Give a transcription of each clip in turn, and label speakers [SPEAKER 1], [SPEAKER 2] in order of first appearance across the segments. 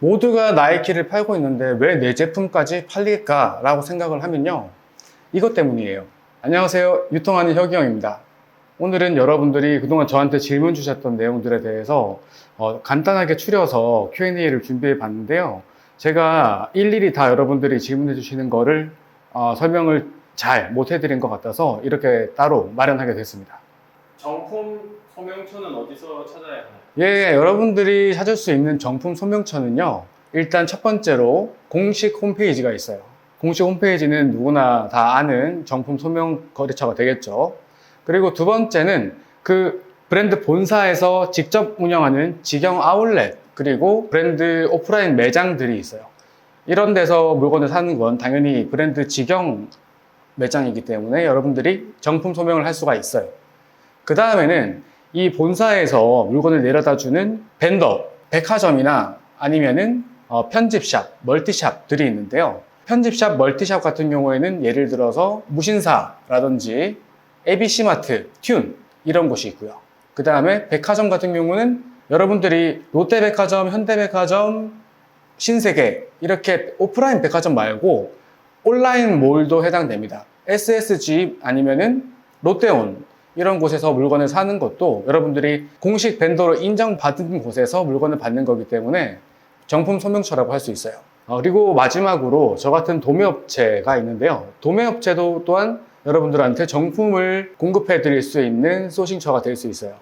[SPEAKER 1] 모두가 나이키를 팔고 있는데 왜 내 제품까지 팔릴까라고 생각을 하면요. 이것 때문이에요. 안녕하세요. 유통하는 혁이형입니다. 오늘은 여러분들이 그동안 저한테 질문 주셨던 내용들에 대해서 어, 간단하게 추려서 Q&A를 준비해 봤는데요. 제가 일일이 다 여러분들이 질문해 주시는 거를 어, 설명을 잘 못 해드린 것 같아서 이렇게 따로 마련하게 됐습니다.
[SPEAKER 2] 정품 소명초는 어디서 찾아야 하나요?
[SPEAKER 1] 예, 여러분들이 찾을 수 있는 정품 소명처는요. 일단 첫 번째로 공식 홈페이지가 있어요. 공식 홈페이지는 누구나 다 아는 정품 소명 거래처가 되겠죠. 그리고 두 번째는 그 브랜드 본사에서 직접 운영하는 직영 아울렛 그리고 브랜드 오프라인 매장들이 있어요. 이런 데서 물건을 사는 건 당연히 브랜드 직영 매장이기 때문에 여러분들이 정품 소명을 할 수가 있어요. 그 다음에는 이 본사에서 물건을 내려다 주는 벤더, 백화점이나 아니면은 어, 편집샵, 멀티샵들이 있는데요. 편집샵, 멀티샵 같은 경우에는 예를 들어서 무신사라든지 ABC마트, 튠 이런 곳이 있고요. 그 다음에 백화점 같은 경우는 여러분들이 롯데백화점, 현대백화점, 신세계 이렇게 오프라인 백화점 말고 온라인 몰도 해당됩니다. SSG 아니면은 롯데온 이런 곳에서 물건을 사는 것도 여러분들이 공식 벤더로 인정받은 곳에서 물건을 받는 거기 때문에 정품 소명처라고 할 수 있어요. 어, 그리고 마지막으로 저 같은 도매업체가 있는데요. 도매업체도 또한 여러분들한테 정품을 공급해 드릴 수 있는 소싱처가 될 수 있어요.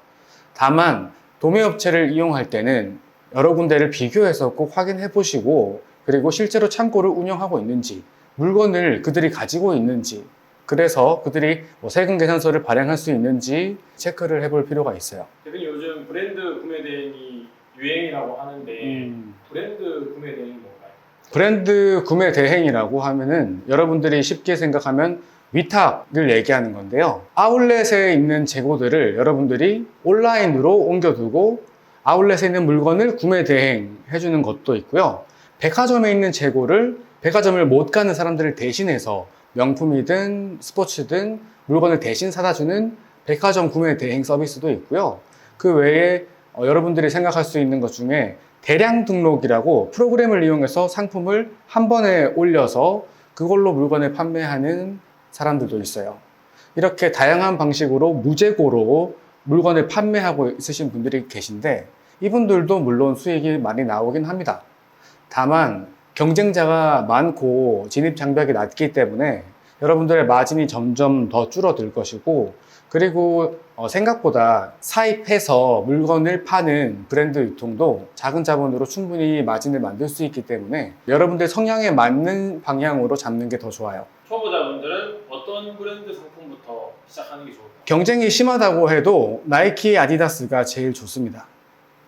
[SPEAKER 1] 다만 도매업체를 이용할 때는 여러 군데를 비교해서 꼭 확인해 보시고 그리고 실제로 창고를 운영하고 있는지 물건을 그들이 가지고 있는지 그래서 그들이 뭐 세금 계산서를 발행할 수 있는지 체크를 해볼 필요가 있어요.
[SPEAKER 2] 대표님 요즘 브랜드 구매 대행이 유행이라고 하는데
[SPEAKER 1] 음.
[SPEAKER 2] 브랜드 구매 대행이 뭔가요?
[SPEAKER 1] 브랜드 구매 대행이라고 하면은 여러분들이 쉽게 생각하면 위탁을 얘기하는 건데요. 아울렛에 있는 재고들을 여러분들이 온라인으로 옮겨두고 아울렛에 있는 물건을 구매 대행 해주는 것도 있고요. 백화점에 있는 재고를 백화점을 못 가는 사람들을 대신해서 명품이든 스포츠든 물건을 대신 사다 주는 백화점 구매 대행 서비스도 있고요. 그 외에 어, 여러분들이 생각할 수 있는 것 중에 대량 등록이라고 프로그램을 이용해서 상품을 한 번에 올려서 그걸로 물건을 판매하는 사람들도 있어요. 이렇게 다양한 방식으로 무재고로 물건을 판매하고 있으신 분들이 계신데 이분들도 물론 수익이 많이 나오긴 합니다. 다만 경쟁자가 많고 진입 장벽이 낮기 때문에 여러분들의 마진이 점점 더 줄어들 것이고 그리고 어, 생각보다 사입해서 물건을 파는 브랜드 유통도 작은 자본으로 충분히 마진을 만들 수 있기 때문에 여러분들 성향에 맞는 방향으로 잡는 게 더 좋아요.
[SPEAKER 2] 초보자분들은 어떤 브랜드 상품부터 시작하는 게 좋을까요?
[SPEAKER 1] 경쟁이 심하다고 해도 나이키, 아디다스가 제일 좋습니다.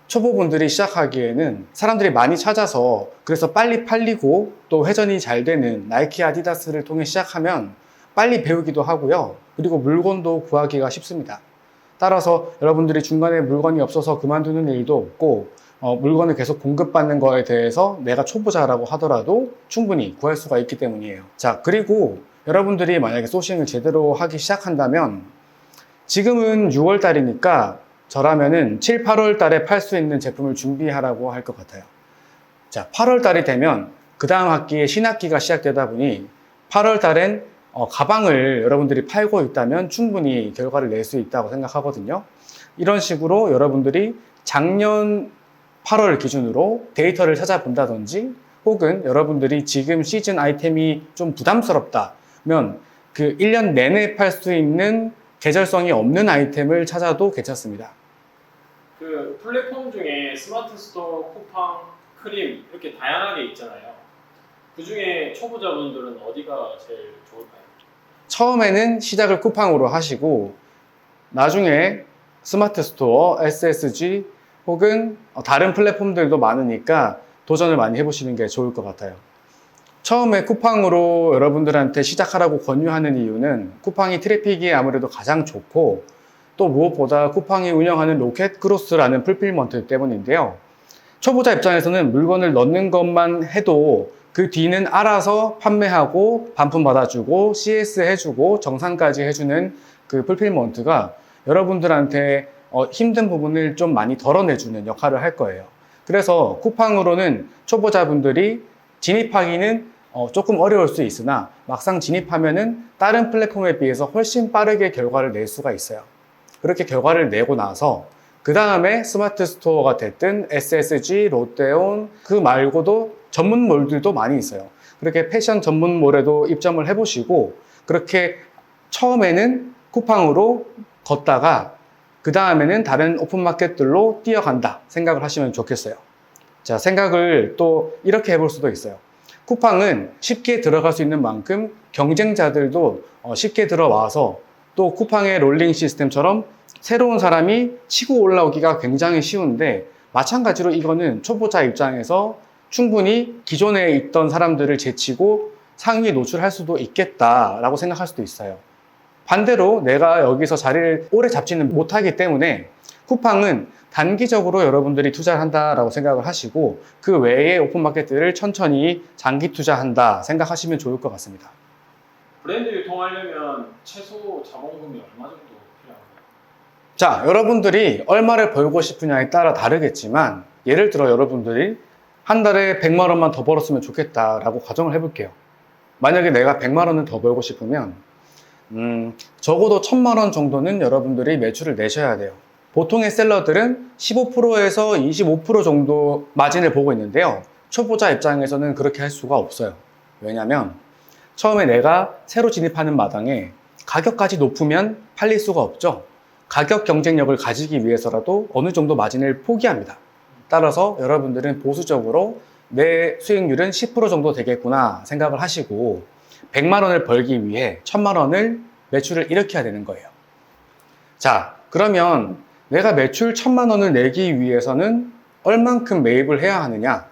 [SPEAKER 1] 초보분들이 시작하기에는 사람들이 많이 찾아서 그래서 빨리 팔리고 또 회전이 잘 되는 나이키, 아디다스를 통해 시작하면 빨리 배우기도 하고요. 그리고 물건도 구하기가 쉽습니다. 따라서 여러분들이 중간에 물건이 없어서 그만두는 일도 없고 어, 물건을 계속 공급받는 거에 대해서 내가 초보자라고 하더라도 충분히 구할 수가 있기 때문이에요. 자, 그리고 여러분들이 만약에 소싱을 제대로 하기 시작한다면 지금은 6월 달이니까 저라면은 7, 8월 달에 팔 수 있는 제품을 준비하라고 할 것 같아요. 자, 8월 달이 되면 그 다음 학기에 신학기가 시작되다 보니 8월 달엔 어, 가방을 여러분들이 팔고 있다면 충분히 결과를 낼 수 있다고 생각하거든요. 이런 식으로 여러분들이 작년 8월 기준으로 데이터를 찾아본다든지 혹은 여러분들이 지금 시즌 아이템이 좀 부담스럽다면 그 1년 내내 팔 수 있는 계절성이 없는 아이템을 찾아도 괜찮습니다.
[SPEAKER 2] 그 플랫폼 중에 스마트 스토어, 쿠팡, 크림 이렇게 다양하게 있잖아요. 그 중에 초보자분들은 어디가 제일 좋을까요?
[SPEAKER 1] 처음에는 시작을 쿠팡으로 하시고 나중에 스마트 스토어, SSG 혹은 다른 플랫폼들도 많으니까 도전을 많이 해보시는 게 좋을 것 같아요. 처음에 쿠팡으로 여러분들한테 시작하라고 권유하는 이유는 쿠팡이 트래픽이 아무래도 가장 좋고 또 무엇보다 쿠팡이 운영하는 로켓 크로스라는 풀필먼트 때문인데요. 초보자 입장에서는 물건을 넣는 것만 해도 그 뒤는 알아서 판매하고 반품 받아주고 CS 해주고 정산까지 해주는 그 풀필먼트가 여러분들한테 어, 힘든 부분을 좀 많이 덜어내주는 역할을 할 거예요. 그래서 쿠팡으로는 초보자분들이 진입하기는 어, 조금 어려울 수 있으나 막상 진입하면은 다른 플랫폼에 비해서 훨씬 빠르게 결과를 낼 수가 있어요. 그렇게 결과를 내고 나서 그 다음에 스마트 스토어가 됐든 SSG, 롯데온 그 말고도 전문몰들도 많이 있어요. 그렇게 패션 전문몰에도 입점을 해보시고 그렇게 처음에는 쿠팡으로 걷다가 그 다음에는 다른 오픈마켓들로 뛰어간다 생각을 하시면 좋겠어요. 자, 생각을 또 이렇게 해볼 수도 있어요. 쿠팡은 쉽게 들어갈 수 있는 만큼 경쟁자들도 어, 쉽게 들어와서 또 쿠팡의 롤링 시스템처럼 새로운 사람이 치고 올라오기가 굉장히 쉬운데 마찬가지로 이거는 초보자 입장에서 충분히 기존에 있던 사람들을 제치고 상위에 노출할 수도 있겠다라고 생각할 수도 있어요. 반대로 내가 여기서 자리를 오래 잡지는 못하기 때문에 쿠팡은 단기적으로 여러분들이 투자를 한다라고 생각을 하시고 그 외에 오픈마켓들을 천천히 장기 투자한다 생각하시면 좋을 것 같습니다.
[SPEAKER 2] 브랜드 유통하려면 최소 자본금이 얼마 정도 필요한가요?
[SPEAKER 1] 자, 여러분들이 얼마를 벌고 싶으냐에 따라 다르겠지만 예를 들어 여러분들이 한 달에 100만 원만 더 벌었으면 좋겠다라고 가정을 해볼게요. 만약에 내가 100만 원을 더 벌고 싶으면 음, 적어도 1000만 원 정도는 여러분들이 매출을 내셔야 돼요. 보통의 셀러들은 15%에서 25% 정도 마진을 보고 있는데요. 초보자 입장에서는 그렇게 할 수가 없어요. 왜냐면 처음에 내가 새로 진입하는 마당에 가격까지 높으면 팔릴 수가 없죠. 가격 경쟁력을 가지기 위해서라도 어느 정도 마진을 포기합니다. 따라서 여러분들은 보수적으로 내 수익률은 10% 정도 되겠구나 생각을 하시고 100만 원을 벌기 위해 1000만 원을 매출을 일으켜야 되는 거예요. 자, 그러면 내가 매출 1000만 원을 내기 위해서는 얼만큼 매입을 해야 하느냐?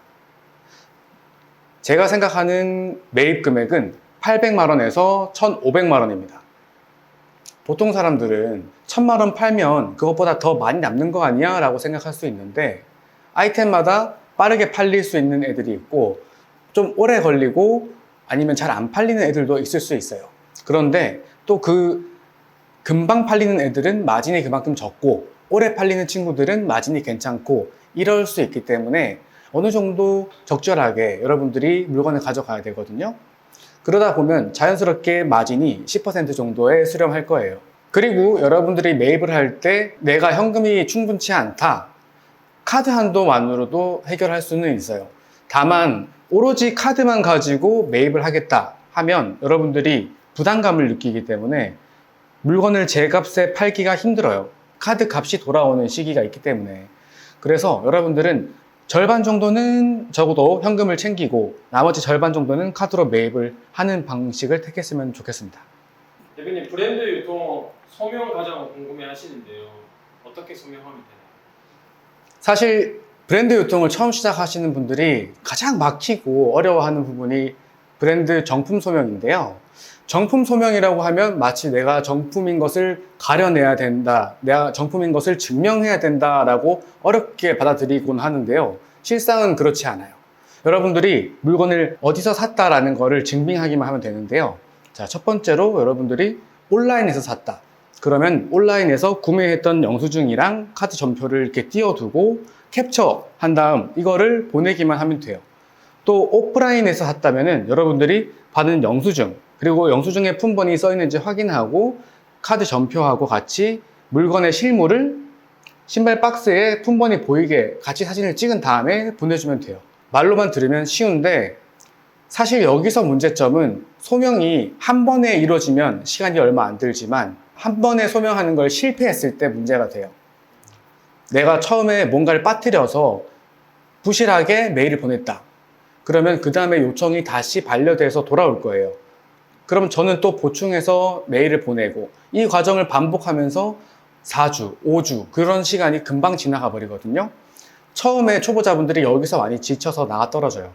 [SPEAKER 1] 제가 생각하는 매입 금액은 800만 원에서 1,500만 원입니다. 보통 사람들은 1000만 원 팔면 그것보다 더 많이 남는 거 아니야? 라고 생각할 수 있는데 아이템마다 빠르게 팔릴 수 있는 애들이 있고 좀 오래 걸리고 아니면 잘 안 팔리는 애들도 있을 수 있어요. 그런데 또 그 금방 팔리는 애들은 마진이 그만큼 적고 오래 팔리는 친구들은 마진이 괜찮고 이럴 수 있기 때문에 어느 정도 적절하게 여러분들이 물건을 가져가야 되거든요. 그러다 보면 자연스럽게 마진이 10% 정도에 수렴할 거예요. 그리고 여러분들이 매입을 할 때 내가 현금이 충분치 않다. 카드 한도만으로도 해결할 수는 있어요. 다만 오로지 카드만 가지고 매입을 하겠다 하면 여러분들이 부담감을 느끼기 때문에 물건을 제 값에 팔기가 힘들어요. 카드 값이 돌아오는 시기가 있기 때문에. 그래서 여러분들은 절반 정도는 적어도 현금을 챙기고 나머지 절반 정도는 카드로 매입을 하는 방식을 택했으면 좋겠습니다.
[SPEAKER 2] 대표님 브랜드 유통 소명 가장 궁금해 하시는데요. 어떻게 소명하면 되나요?
[SPEAKER 1] 사실 브랜드 유통을 처음 시작하시는 분들이 가장 막히고 어려워하는 부분이 브랜드 정품 소명인데요. 정품 소명이라고 하면 마치 내가 정품인 것을 가려내야 된다, 내가 정품인 것을 증명해야 된다라고 어렵게 받아들이곤 하는데요. 실상은 그렇지 않아요. 여러분들이 물건을 어디서 샀다라는 것을 증빙하기만 하면 되는데요. 자, 첫 번째로 여러분들이 온라인에서 샀다. 그러면 온라인에서 구매했던 영수증이랑 카드 전표를 이렇게 띄워두고 캡처 한 다음 이거를 보내기만 하면 돼요. 또 오프라인에서 샀다면은 여러분들이 받은 영수증 그리고 영수증에 품번이 써 있는지 확인하고 카드 전표하고 같이 물건의 실물을 신발 박스에 품번이 보이게 같이 사진을 찍은 다음에 보내주면 돼요. 말로만 들으면 쉬운데 사실 여기서 문제점은 소명이 한 번에 이루어지면 시간이 얼마 안 들지만 한 번에 소명하는 걸 실패했을 때 문제가 돼요. 내가 처음에 뭔가를 빠뜨려서 부실하게 메일을 보냈다. 그러면 그 다음에 요청이 다시 반려돼서 돌아올 거예요. 그러면 저는 또 보충해서 메일을 보내고 이 과정을 반복하면서 4주, 5주 그런 시간이 금방 지나가 버리거든요. 처음에 초보자분들이 여기서 많이 지쳐서 나가 떨어져요.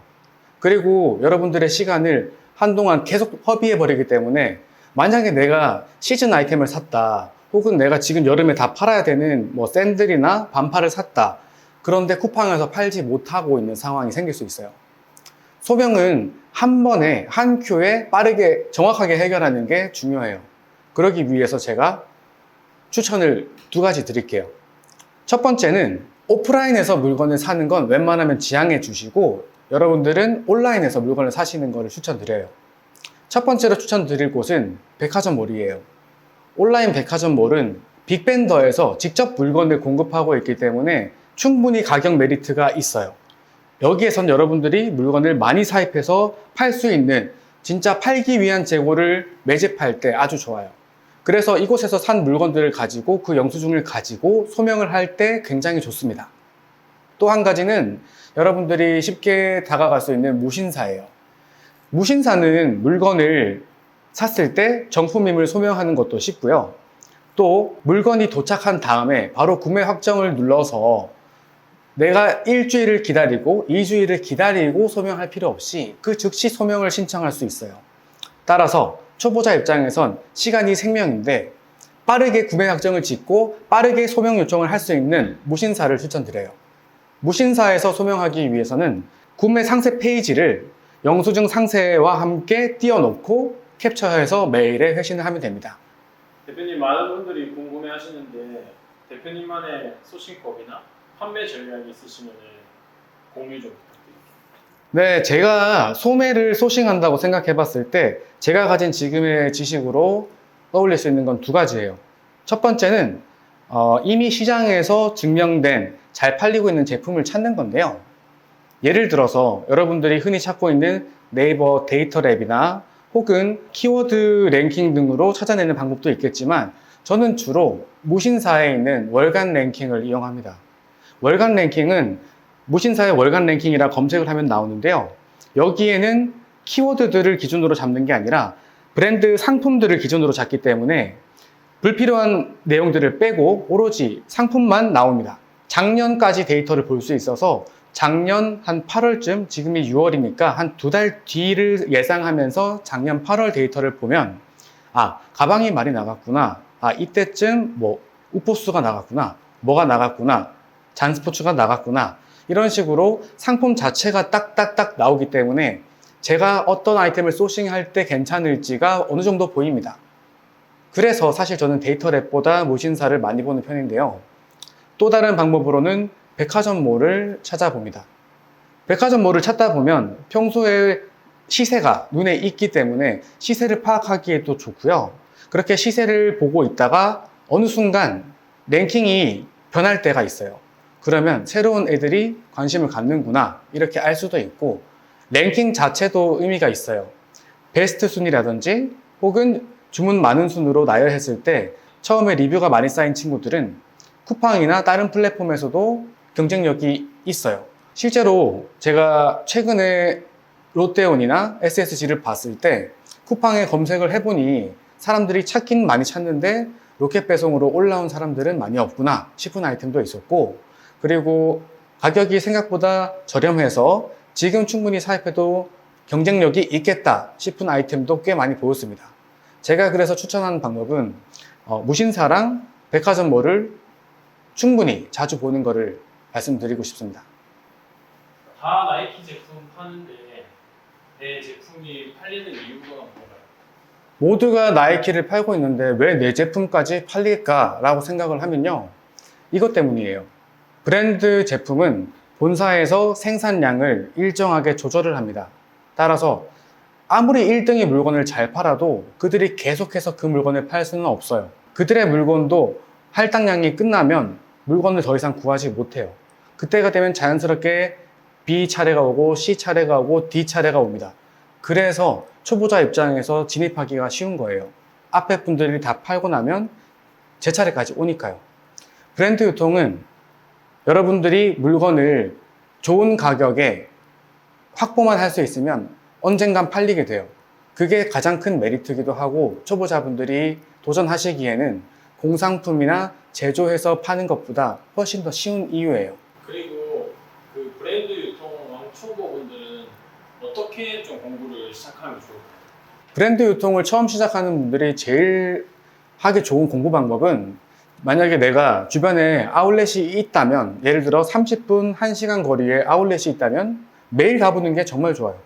[SPEAKER 1] 그리고 여러분들의 시간을 한동안 계속 허비해 버리기 때문에 만약에 내가 시즌 아이템을 샀다 혹은 내가 지금 여름에 다 팔아야 되는 뭐 샌들이나 반팔을 샀다 그런데 쿠팡에서 팔지 못하고 있는 상황이 생길 수 있어요. 소명은 한 번에 한 큐에 빠르게 정확하게 해결하는 게 중요해요. 그러기 위해서 제가 추천을 두 가지 드릴게요. 첫 번째는 오프라인에서 물건을 사는 건 웬만하면 지양해 주시고 여러분들은 온라인에서 물건을 사시는 것을 추천드려요. 첫 번째로 추천드릴 곳은 백화점몰이에요. 온라인 백화점몰은 빅벤더에서 직접 물건을 공급하고 있기 때문에 충분히 가격 메리트가 있어요. 여기에선 여러분들이 물건을 많이 사입해서 팔 수 있는 진짜 팔기 위한 재고를 매집할 때 아주 좋아요. 그래서 이곳에서 산 물건들을 가지고 그 영수증을 가지고 소명을 할 때 굉장히 좋습니다. 또 한 가지는 여러분들이 쉽게 다가갈 수 있는 무신사예요. 무신사는 물건을 샀을 때 정품임을 소명하는 것도 쉽고요. 또 물건이 도착한 다음에 바로 구매 확정을 눌러서 내가 일주일을 기다리고 2주일을 기다리고 소명할 필요 없이 그 즉시 소명을 신청할 수 있어요. 따라서 초보자 입장에선 시간이 생명인데 빠르게 구매 확정을 짓고 빠르게 소명 요청을 할 수 있는 무신사를 추천드려요. 무신사에서 소명하기 위해서는 구매 상세 페이지를 영수증 상세와 함께 띄워놓고 캡처해서 메일에 회신을 하면 됩니다.
[SPEAKER 2] 대표님 많은 분들이 궁금해 하시는데 대표님만의 소싱법이나 판매 전략이 있으시면 공유 좀.
[SPEAKER 1] 네, 제가 소매를 소싱한다고 생각해 봤을 때 제가 가진 지금의 지식으로 떠올릴 수 있는 건 두 가지예요. 첫 번째는 어, 이미 시장에서 증명된 잘 팔리고 있는 제품을 찾는 건데요. 예를 들어서 여러분들이 흔히 찾고 있는 네이버 데이터 랩이나 혹은 키워드 랭킹 등으로 찾아내는 방법도 있겠지만 저는 주로 무신사에 있는 월간 랭킹을 이용합니다. 월간 랭킹은 무신사의 월간 랭킹이라 검색을 하면 나오는데요. 여기에는 키워드들을 기준으로 잡는 게 아니라 브랜드 상품들을 기준으로 잡기 때문에 불필요한 내용들을 빼고 오로지 상품만 나옵니다. 작년까지 데이터를 볼 수 있어서 작년 한 8월쯤, 지금이 6월이니까 한 두 달 뒤를 예상하면서 작년 8월 데이터를 보면 아, 가방이 많이 나갔구나. 아, 이때쯤 뭐 우포스가 나갔구나. 뭐가 나갔구나. 잔스포츠가 나갔구나. 이런 식으로 상품 자체가 딱딱딱 나오기 때문에 제가 어떤 아이템을 소싱할 때 괜찮을지가 어느 정도 보입니다. 그래서 사실 저는 데이터 랩보다 무신사를 많이 보는 편인데요. 또 다른 방법으로는 백화점몰을 찾아봅니다. 백화점몰을 찾다 보면 평소에 시세가 눈에 있기 때문에 시세를 파악하기에도 좋고요. 그렇게 시세를 보고 있다가 어느 순간 랭킹이 변할 때가 있어요. 그러면 새로운 애들이 관심을 갖는구나 이렇게 알 수도 있고 랭킹 자체도 의미가 있어요. 베스트 순위라든지 혹은 주문 많은 순으로 나열했을 때 처음에 리뷰가 많이 쌓인 친구들은 쿠팡이나 다른 플랫폼에서도 경쟁력이 있어요. 실제로 제가 최근에 롯데온이나 SSG를 봤을 때 쿠팡에 검색을 해보니 사람들이 찾긴 많이 찾는데 로켓 배송으로 올라온 사람들은 많이 없구나 싶은 아이템도 있었고 그리고 가격이 생각보다 저렴해서 지금 충분히 사입해도 경쟁력이 있겠다 싶은 아이템도 꽤 많이 보였습니다. 제가 그래서 추천하는 방법은 어, 무신사랑 백화점몰을 충분히 자주 보는 것을 말씀드리고 싶습니다.
[SPEAKER 2] 다 나이키 제품 파는데 내 제품이 팔리는 이유가 뭔가요?
[SPEAKER 1] 모두가 나이키를 팔고 있는데 왜 내 제품까지 팔릴까라고 생각을 하면요. 이것 때문이에요. 브랜드 제품은 본사에서 생산량을 일정하게 조절을 합니다. 따라서 아무리 1등의 물건을 잘 팔아도 그들이 계속해서 그 물건을 팔 수는 없어요. 그들의 물건도 할당량이 끝나면 물건을 더 이상 구하지 못해요. 그때가 되면 자연스럽게 B 차례가 오고 C 차례가 오고 D 차례가 옵니다. 그래서 초보자 입장에서 진입하기가 쉬운 거예요. 앞에 분들이 다 팔고 나면 제 차례까지 오니까요. 브랜드 유통은 여러분들이 물건을 좋은 가격에 확보만 할 수 있으면 언젠간 팔리게 돼요. 그게 가장 큰 메리트기도 하고 초보자분들이 도전하시기에는 공상품이나 제조해서 파는 것보다 훨씬 더 쉬운 이유예요.
[SPEAKER 2] 그리고 그 브랜드 유통 왕 초보분들은 어떻게 좀 공부를 시작하면 좋을까요?
[SPEAKER 1] 브랜드 유통을 처음 시작하는 분들이 제일 하기 좋은 공부 방법은 만약에 내가 주변에 아울렛이 있다면 예를 들어 30분, 1시간 거리에 아울렛이 있다면 매일 가보는 게 정말 좋아요.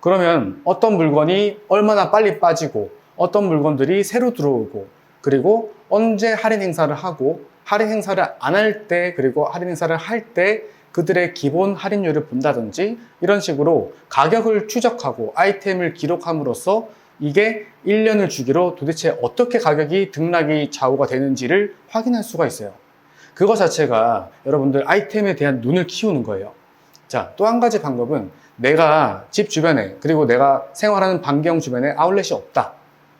[SPEAKER 1] 그러면 어떤 물건이 얼마나 빨리 빠지고 어떤 물건들이 새로 들어오고 그리고 언제 할인 행사를 하고 할인 행사를 안 할 때 그리고 할인 행사를 할 때 그들의 기본 할인율을 본다든지 이런 식으로 가격을 추적하고 아이템을 기록함으로써 이게 1년을 주기로 도대체 어떻게 가격이 등락이 좌우가 되는지를 확인할 수가 있어요. 그거 자체가 여러분들 아이템에 대한 눈을 키우는 거예요. 자, 또 한 가지 방법은 내가 집 주변에 그리고 내가 생활하는 반경 주변에 아울렛이 없다.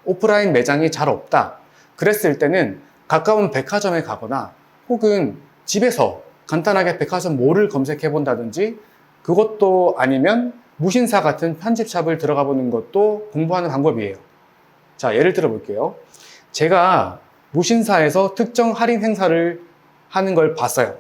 [SPEAKER 1] 오프라인 매장이 잘 없다. 그랬을 때는 가까운 백화점에 가거나 혹은 집에서 간단하게 백화점 몰을 검색해 본다든지 그것도 아니면 무신사 같은 편집샵을 들어가 보는 것도 공부하는 방법이에요. 자, 예를 들어 볼게요. 제가 무신사에서 특정 할인 행사를 하는 걸 봤어요.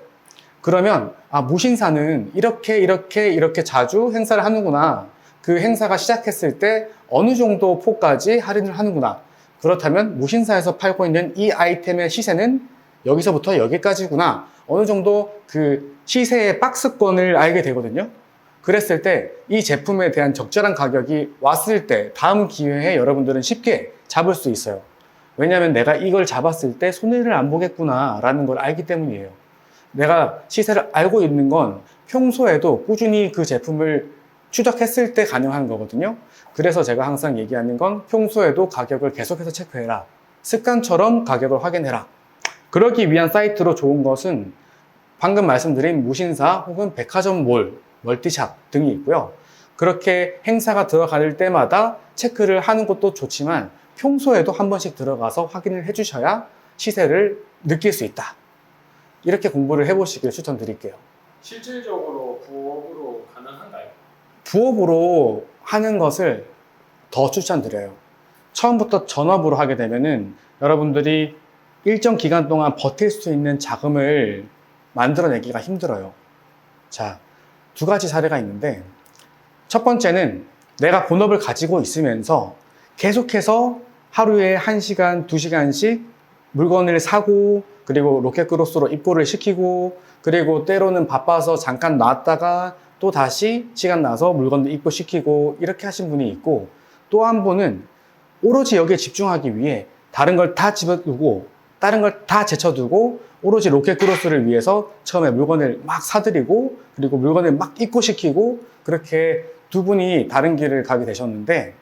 [SPEAKER 1] 그러면 아 무신사는 이렇게 이렇게 이렇게 자주 행사를 하는구나. 그 행사가 시작했을 때 어느 정도 폭까지 할인을 하는구나. 그렇다면 무신사에서 팔고 있는 이 아이템의 시세는 여기서부터 여기까지구나. 어느 정도 그 시세의 박스권을 알게 되거든요. 그랬을 때 이 제품에 대한 적절한 가격이 왔을 때 다음 기회에 여러분들은 쉽게 잡을 수 있어요. 왜냐하면 내가 이걸 잡았을 때 손해를 안 보겠구나 라는 걸 알기 때문이에요. 내가 시세를 알고 있는 건 평소에도 꾸준히 그 제품을 추적했을 때 가능한 거거든요. 그래서 제가 항상 얘기하는 건 평소에도 가격을 계속해서 체크해라. 습관처럼 가격을 확인해라. 그러기 위한 사이트로 좋은 것은 방금 말씀드린 무신사 혹은 백화점 몰, 멀티샵 등이 있고요. 그렇게 행사가 들어갈 때마다 체크를 하는 것도 좋지만 평소에도 한 번씩 들어가서 확인을 해주셔야 시세를 느낄 수 있다. 이렇게 공부를 해보시길 추천드릴게요.
[SPEAKER 2] 실질적으로 부업으로 가능한가요?
[SPEAKER 1] 부업으로 하는 것을 더 추천드려요. 처음부터 전업으로 하게 되면은 여러분들이 일정 기간 동안 버틸 수 있는 자금을 만들어내기가 힘들어요. 자, 두 가지 사례가 있는데, 첫 번째는 내가 본업을 가지고 있으면서 계속해서 하루에 1시간, 2시간씩 물건을 사고, 그리고 로켓크로스로 입고를 시키고, 그리고 때로는 바빠서 잠깐 놨다가 또 다시 시간 나서 물건을 입고시키고, 이렇게 하신 분이 있고, 또 한 분은 오로지 여기에 집중하기 위해 다른 걸 다 집어두고, 다른 걸 다 제쳐두고, 오로지 로켓크로스를 위해서 처음에 물건을 막 사들이고, 그리고 물건을 막 입고시키고, 그렇게 두 분이 다른 길을 가게 되셨는데,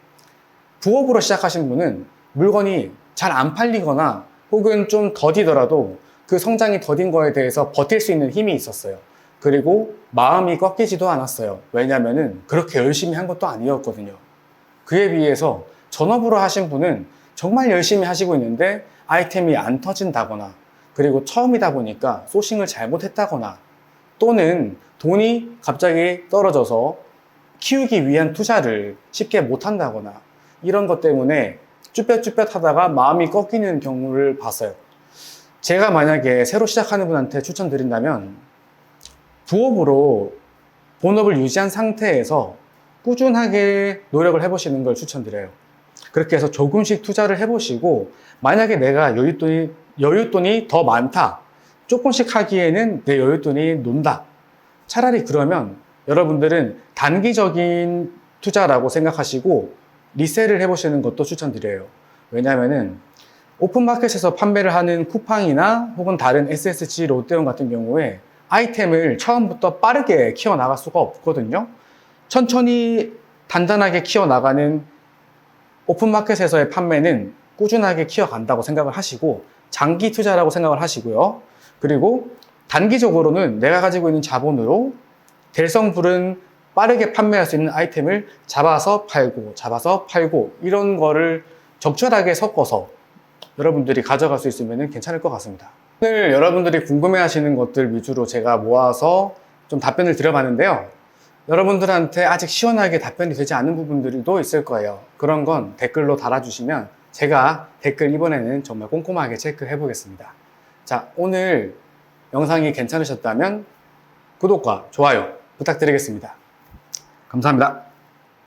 [SPEAKER 1] 부업으로 시작하신 분은 물건이 잘 안 팔리거나 혹은 좀 더디더라도 그 성장이 더딘 거에 대해서 버틸 수 있는 힘이 있었어요. 그리고 마음이 꺾이지도 않았어요. 왜냐면은 그렇게 열심히 한 것도 아니었거든요. 그에 비해서 전업으로 하신 분은 정말 열심히 하시고 있는데 아이템이 안 터진다거나 그리고 처음이다 보니까 소싱을 잘못했다거나 또는 돈이 갑자기 떨어져서 키우기 위한 투자를 쉽게 못한다거나 이런 것 때문에 쭈뼛쭈뼛 하다가 마음이 꺾이는 경우를 봤어요. 제가 만약에 새로 시작하는 분한테 추천드린다면 부업으로 본업을 유지한 상태에서 꾸준하게 노력을 해보시는 걸 추천드려요. 그렇게 해서 조금씩 투자를 해보시고 만약에 내가 여윳돈이, 여윳돈이 더 많다. 조금씩 하기에는 내 여윳돈이 논다. 차라리 그러면 여러분들은 단기적인 투자라고 생각하시고 리셀을 해보시는 것도 추천드려요. 왜냐하면은 오픈마켓에서 판매를 하는 쿠팡이나 혹은 다른 SSG 롯데온 같은 경우에 아이템을 처음부터 빠르게 키워나갈 수가 없거든요. 천천히 단단하게 키워나가는 오픈마켓에서의 판매는 꾸준하게 키워간다고 생각을 하시고 장기 투자라고 생각을 하시고요. 그리고 단기적으로는 내가 가지고 있는 자본으로 대성불은 빠르게 판매할 수 있는 아이템을 잡아서 팔고 잡아서 팔고 이런 거를 적절하게 섞어서 여러분들이 가져갈 수 있으면 괜찮을 것 같습니다. 오늘 여러분들이 궁금해 하시는 것들 위주로 제가 모아서 좀 답변을 드려봤는데요. 여러분들한테 아직 시원하게 답변이 되지 않은 부분들도 있을 거예요. 그런 건 댓글로 달아주시면 제가 댓글 이번에는 정말 꼼꼼하게 체크해 보겠습니다. 자, 오늘 영상이 괜찮으셨다면 구독과 좋아요 부탁드리겠습니다. 감사합니다.